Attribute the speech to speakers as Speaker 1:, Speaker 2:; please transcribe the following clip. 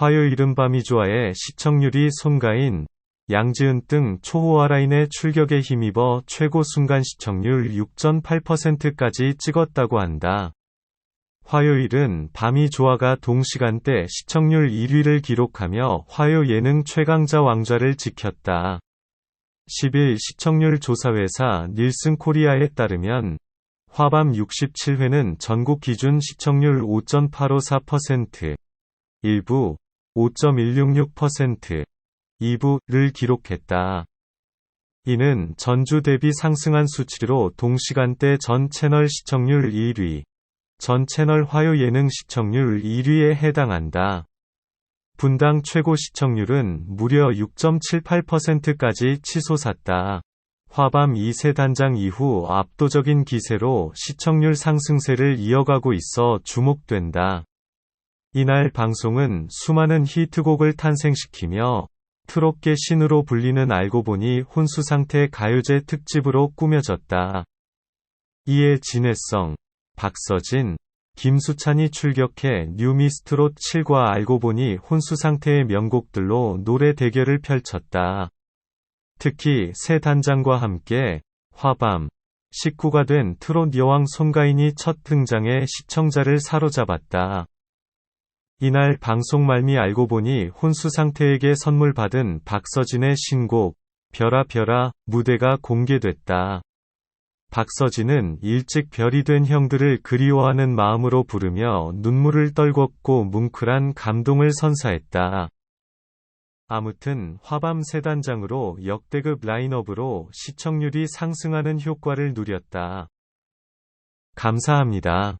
Speaker 1: 화요일은 밤이 좋아의 시청률이 손가인, 양지은 등 초호화 라인의 출격에 힘입어 최고 순간 시청률 6.8%까지 찍었다고 한다. 화요일은 밤이 좋아가 동시간대 시청률 1위를 기록하며 화요 예능 최강자 왕좌를 지켰다. 10일 시청률 조사회사 닐슨 코리아에 따르면 화밤 67회는 전국 기준 시청률 5.854%, 일부 5.166%, 2부를 기록했다. 이는 전주 대비 상승한 수치로 동시간대 전 채널 시청률 1위, 전 채널 화요 예능 시청률 1위에 해당한다. 분당 최고 시청률은 무려 6.78%까지 치솟았다. 화밤 2세 단장 이후 압도적인 기세로 시청률 상승세를 이어가고 있어 주목된다. 이날 방송은 수많은 히트곡을 탄생시키며 트롯계 신으로 불리는 알고 보니 혼수 상태 가요제 특집으로 꾸며졌다. 이에 진해성, 박서진, 김수찬이 출격해 뉴미스트롯 7과 알고 보니 혼수 상태의 명곡들로 노래 대결을 펼쳤다. 특히 새 단장과 함께 화밤, 식구가 된 트롯 여왕 손가인이 첫 등장해 시청자를 사로잡았다. 이날 방송 말미 알고 보니 혼수 상태에게 선물 받은 박서진의 신곡 별아 별아 무대가 공개됐다. 박서진은 일찍 별이 된 형들을 그리워하는 마음으로 부르며 눈물을 떨궜고 뭉클한 감동을 선사했다. 아무튼 화밤 세단장으로 역대급 라인업으로 시청률이 상승하는 효과를 누렸다. 감사합니다.